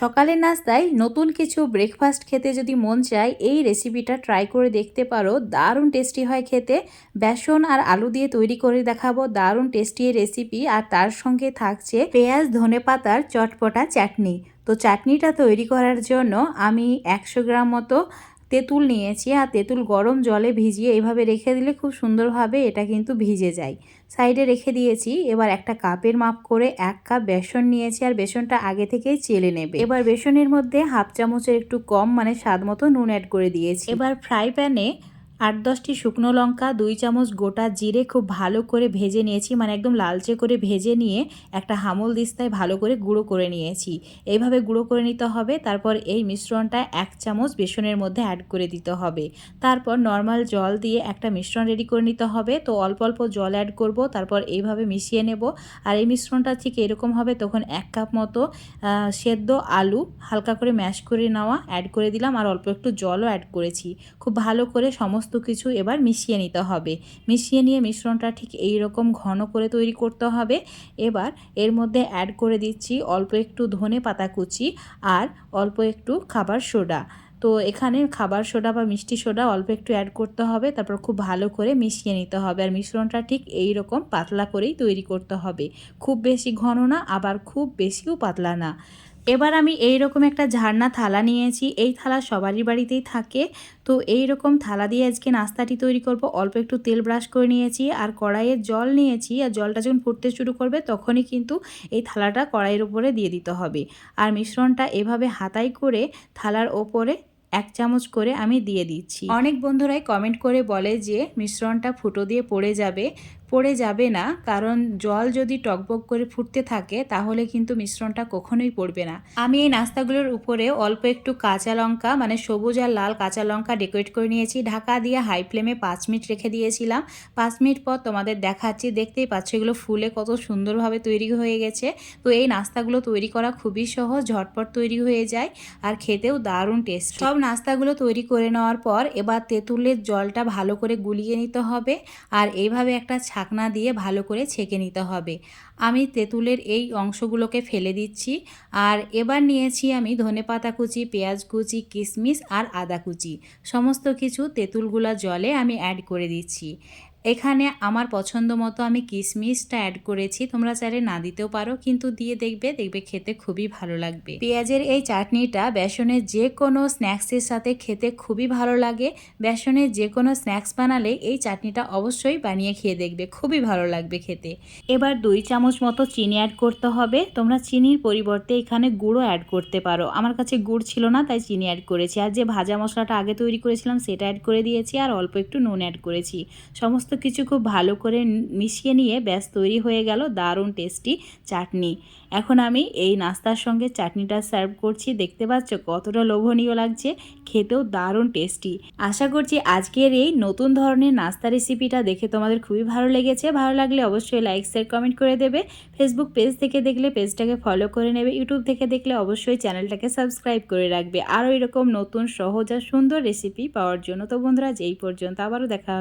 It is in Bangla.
সকালের নাস্তায় নতুন কিছু ব্রেকফাস্ট খেতে যদি মন চায়, এই রেসিপিটা ট্রাই করে দেখতে পারো। দারুণ টেস্টি হয় খেতে। বেসন আর আলু দিয়ে তৈরি করে দেখাবো। দারুণ টেস্টি রেসিপি আর তার সঙ্গে থাকছে পেঁয়াজ, ধনে পাতার চটপটা চাটনি। তো চাটনিটা তৈরি করার জন্য আমি একশো গ্রাম মতো তেঁতুল নিয়েছি আর তেঁতুল গরম জলে ভিজিয়ে এভাবে রেখে দিলে খুব সুন্দরভাবে এটা কিন্তু ভিজে যায়। সাইডে রেখে দিয়েছি, এবার একটা কাপের মাপ করে এক কাপ বেসন নিয়েছি আর বেসনটা আগে থেকেই চেলে নেবে। এবার বেসনের মধ্যে হাফ চামচের একটু কম মানে স্বাদ মতো নুন অ্যাড করে দিয়েছি। এবার ফ্রাই প্যানে আট দশটি শুকনো লঙ্কা, দুই চামচ গোটা জিরে খুব ভালো করে ভেজে নিয়েছি মানে একদম লালচে করে ভেজে নিয়ে একটা হামল দিস্তায় ভালো করে গুঁড়ো করে নিয়েছি। এইভাবে গুঁড়ো করে নিতে হবে, তারপর এই মিশ্রণটা এক চামচ বেসনের মধ্যে অ্যাড করে দিতে হবে। তারপর নর্মাল জল দিয়ে একটা মিশ্রণ রেডি করে নিতে হবে, তো অল্প অল্প জল অ্যাড করব, তারপর এইভাবে মিশিয়ে নেব। আর এই মিশ্রণটা ঠিক এরকম হবে, তখন এক কাপ মতো সেদ্ধ আলু হালকা করে ম্যাশ করে নেওয়া অ্যাড করে দিলাম, আর অল্প একটু জলও অ্যাড করেছি। খুব ভালো করে সমস্ত সমস্ত কিছু এবার মিশিয়ে নিতে হবে। মিশিয়ে নিয়ে মিশ্রণটা ঠিক এই রকম ঘন করে তৈরি করতে হবে। এবার এর মধ্যে অ্যাড করে দিচ্ছি অল্প একটু ধনে পাতা কুচি আর অল্প একটু খাবার সোডা। তো এখানে খাবার সোডা বা মিষ্টি সোডা অল্প একটু অ্যাড করতে হবে, তারপর খুব ভালো করে মিশিয়ে নিতে হবে আর মিশ্রণটা ঠিক এই রকম পাতলা করেই তৈরি করতে হবে। খুব বেশি ঘন না, আবার খুব বেশিও পাতলা না। এবার আমি এই রকম একটা ঝাড়না থালা নিয়েছি। এই থালা সবারই বাড়িতেই থাকে। তো এই রকম থালা দিয়ে আজকে নাস্তাটি তৈরি করব। অল্প একটু তেল ব্রাশ করে নিয়েছি আর কড়াইয়ের জল নিয়েছি। আর জলটা যখন ফুটতে শুরু করবে তখনই কিন্তু এই থালাটা কড়াইয়ের উপরে দিয়ে দিতে হবে। আর মিশ্রণটা এভাবে হাতাই করে থালার ওপরে এক চামচ করে আমি দিয়ে দিচ্ছি। অনেক বন্ধুরাই কমেন্ট করে বলে যে মিশ্রণটা ফুটো দিয়ে পড়ে যাবে। পড়ে যাবে না, কারণ জল যদি টকবক করে ফুটতে থাকে, তাহলে কিন্তু মিশ্রণটা কখনোই পড়বে না। আমি এই নাস্তাগুলোর উপরে অল্প একটু কাঁচা লঙ্কা মানে সবুজ আর লাল কাঁচা লঙ্কা ডেকোরেট করে নিয়েছি। ঢাকা দিয়ে হাই ফ্লেমে পাঁচ মিনিট রেখে দিয়েছিলাম। পাঁচ মিনিট পর তোমাদের দেখাচ্ছি, দেখতেই পাচ্ছ এগুলো ফুলে কত সুন্দরভাবে তৈরি হয়ে গেছে। তো এই নাস্তাগুলো তৈরি করা খুবই সহজ, ঝটপট তৈরি হয়ে যায় আর খেতেও দারুণ টেস্ট সব নাস্তাগুলো তৈরি করে নেওয়ার পর এবার তেঁতুলের জলটা ভালো করে গুলিয়ে নিতে হবে। আর এইভাবে একটা ছাকনা দিয়ে ভালো করে ছেঁকে নিতে হবে। আমি তেঁতুলের এই অংশগুলোকে ফেলে দিচ্ছি আর এবার নিয়েছি আমি ধনে পাতা কুচি, পেঁয়াজ কুচি, কিশমিশ আর আদা কুচি। সমস্ত কিছু তেঁতুলগুলা জলে আমি অ্যাড করে দিচ্ছি। এখানে আমার পছন্দ মতো আমি কিশমিশটা অ্যাড করেছি। তোমরা চাইলে না দিতেও পারো, কিন্তু দিয়ে দেখবে দেখবে খেতে খুবই ভালো লাগবে। পেঁয়াজের এই চাটনিটা বেসনের যে কোনো স্ন্যাক্সের সাথে খেতে খুবই ভালো লাগে। বেসনের যে কোনো স্ন্যাক্স বানালে এই চাটনিটা অবশ্যই বানিয়ে খেয়ে দেখবে, খুবই ভালো লাগবে খেতে। এবার দুই চামচ মতো চিনি অ্যাড করতে হবে। তোমরা চিনির পরিবর্তে এখানে গুঁড়ো অ্যাড করতে পারো। আমার কাছে গুড় ছিল না, তাই চিনি অ্যাড করেছি। আর যে ভাজা মশলাটা আগে তৈরি করেছিলাম, সেটা অ্যাড করে দিয়েছি। আর অল্প একটু নুন অ্যাড করেছি। সমস্ত কিছু খুব ভালো করে মিশিয়ে নিয়ে ব্যাস তৈরি হয়ে গেল দারুণ টেস্টি চাটনি। এখন আমি এই নাস্তার সঙ্গে চাটনিটা সার্ভ করছি। দেখতে পাচ্ছ কতটা লোভনীয় লাগছে। খেতেও দারুণ টেস্টি। আশা করছি আজকের এই নতুন ধরনের নাস্তা রেসিপিটা দেখে তোমাদের খুবই ভালো লেগেছে। ভালো লাগলে অবশ্যই লাইক, শেয়ার, কমেন্ট করে দেবে। ফেসবুক পেজ থেকে দেখলে পেজটাকে ফলো করে নেবে। ইউটিউব থেকে দেখলে অবশ্যই চ্যানেলটাকে সাবস্ক্রাইব করে রাখবে। আরও এরকম নতুন, সহজ আর সুন্দর রেসিপি পাওয়ার জন্য। তো বন্ধুরা যেই পর্যন্ত। আবারও দেখা